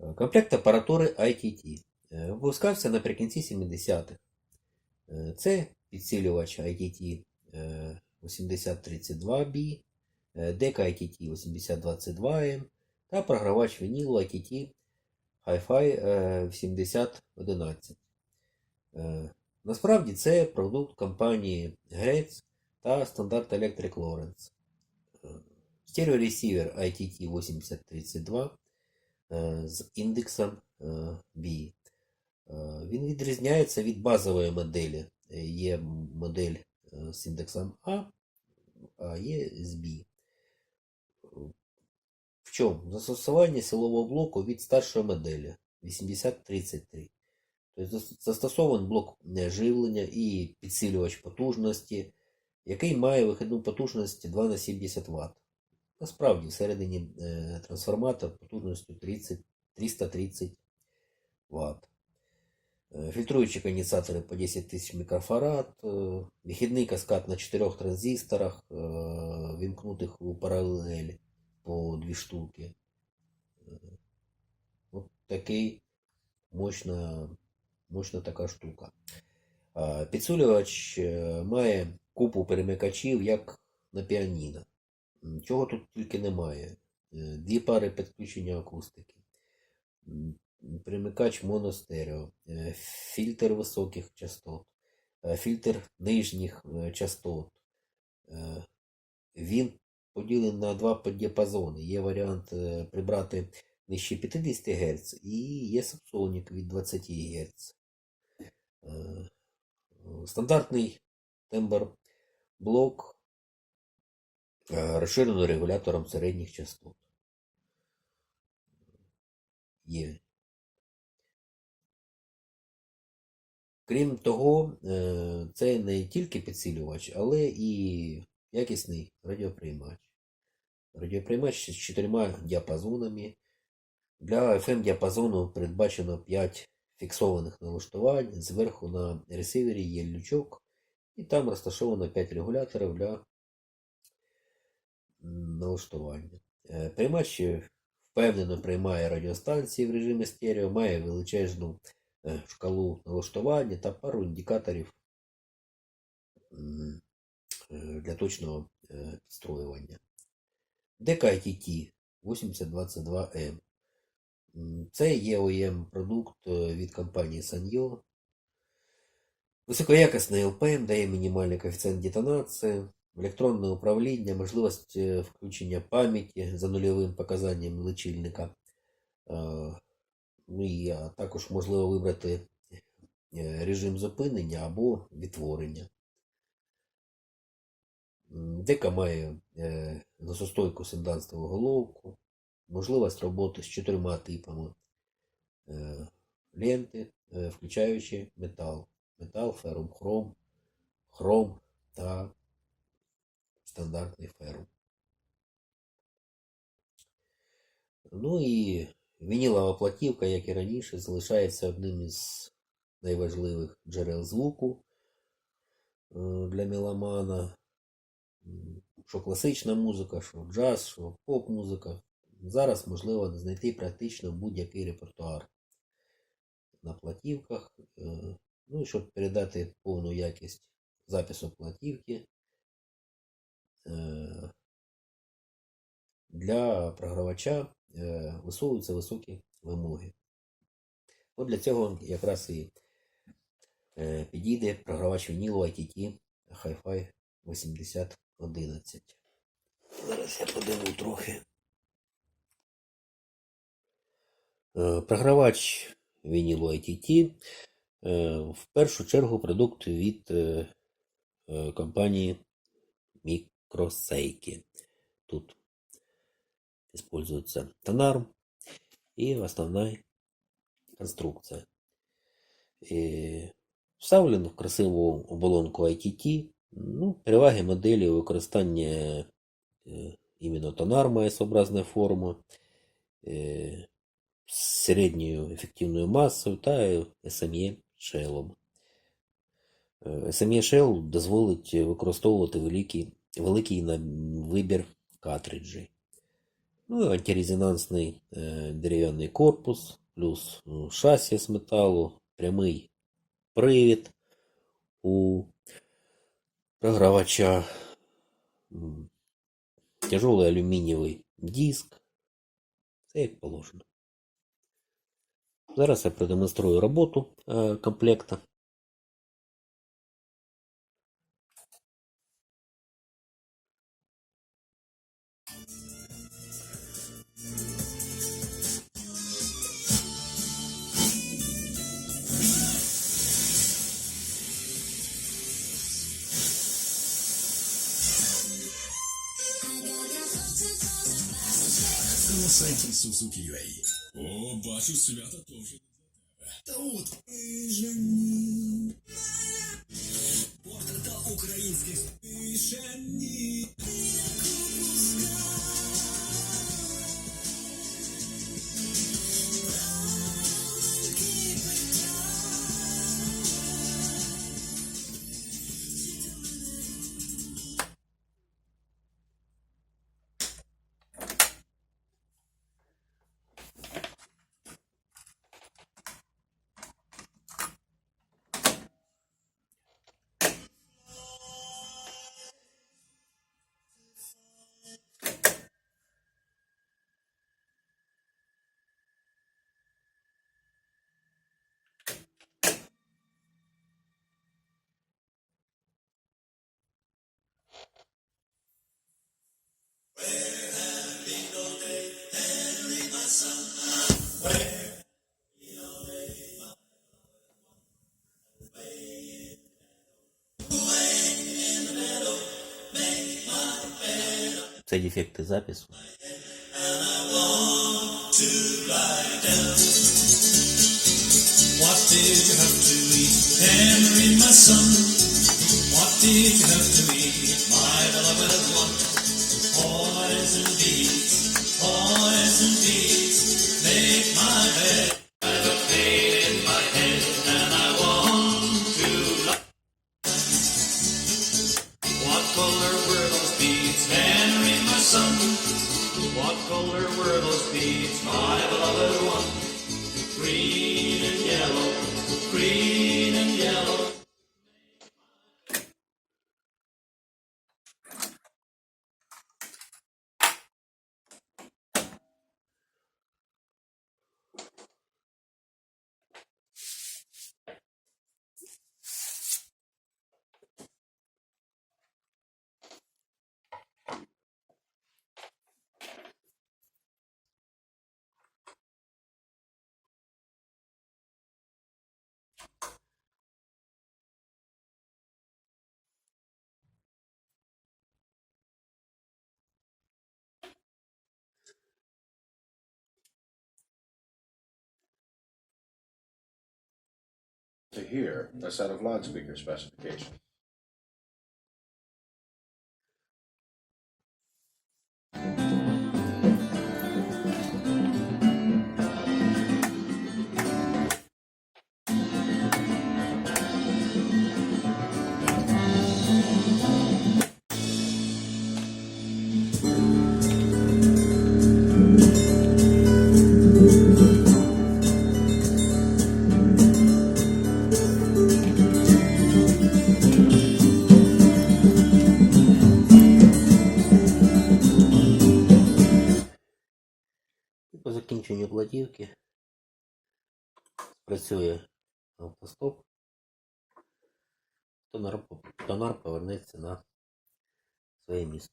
Е, Комплект апаратури ITT е, випускався наприкінці 70-х. Е, Це підсилювач ITT е, 8032B, е, дека ITT 8022M та програвач вінілу ITT Hi-Fi е, 7011. Е, Насправді це продукт компанії Грець та Standard Electric Lawrence. Е, Стереоресівер ITT 8032 е, з індексом е, B. Е, Він відрізняється від базової моделі. Е, Є модель е, з індексом А, а є з B. В чому? Застосування силового блоку від старшої моделі 8033. Тобто зас- застосований блок е, живлення і підсилювач потужності, який має вихідну потужність 2 на 70 Вт. Насправді, всередині е, трансформатор потужністю 30, 330 Вт. Е, Фільтруючі конденсатори по 10 тисяч мікрофарад, е, вихідний каскад на 4 транзисторах, вімкнутих у паралель по 2 штуки. От такий мощна, мощна така штука. Е, має купу перемикачів, як на піаніно. Чого тут тільки немає. Е, Дві пари підключення акустики. М, Перемикач моностерео, е, фільтр високих частот, е, фільтр нижніх частот. Він поділений на два подіапазони. Є варіант прибрати нижче 50 Гц і є сапсонік від 20 Гц. Стандартний тембр блок е, розширений регулятором середніх частот. Є. Крім того, е, це не тільки підсилювач, але і якісний радіоприймач. Радіоприймач з чотирма діапазонами. Для FM-діапазону передбачено 5 фіксованих налаштувань. Зверху на ресивері є лючок, і там розташовано 5 регуляторів для налаштування. Е, Приймач впевнено приймає радіостанції в режимі стерео, має величезну е, шкалу налаштування та пару індикаторів е, для точного е, підстроювання. DKITT 8022M. Це є OEM продукт е, від компанії Sanyo. Високоякісний LPM дає мінімальний коефіцієнт детонації, електронне управління, можливість е, включення пам'яті за нульовим показанням лічильника. Е, Ну і також можливо вибрати е, режим зупинення або відтворення. Дека має носостойку седанствову головку, можливість роботи з чотирма типами е, ленти, е, включаючи метал. Метал, ферум, хром, хром та стандартний ферум. Ну і вінілова платівка, як і раніше, залишається одним із найважливих джерел звуку е, для меломана. Що класична музика, що джаз, що поп-музика. Зараз можливо знайти практично будь-який репертуар на платівках. Е, Ну і щоб передати повну якість запису платівки, для програвача е, висовуються високі вимоги. От для цього якраз і е, підійде програвач вінілу ITT Hi-Fi 8011. Зараз я подивлю трохи. Е, Програвач вінілу ITT в першу чергу продукт від компанії Microsейки. Тут используется тонар и основная конструкция. І вставлено в красиву оболонку ITT. Ну, переваги моделі використання е, іменно тонар має сообразна форма, е, з середньою ефективною масою та SME шелом. Е, SME Shell дозволить використовувати великий, великий вибір картриджей. Ну і антирезонансний е, дерев'яний корпус, плюс ну, шасі з металу, прямий привід у програвача, м, тяжелий алюмінієвий диск. Все як положено. Зараз я продемонструю роботу е, комплекта. На сайті Suzuki.ua. О, бачу, свята теж. Та от жені. Портрета українських пішені. Це дефекти запису. What did you have to eat, Henry, my son? What did you have to eat, my beloved one? Poison beets, poison to hear a set of loudspeaker specifications. Закінченню Працює автостоп. Тонар повернеться на своє місце.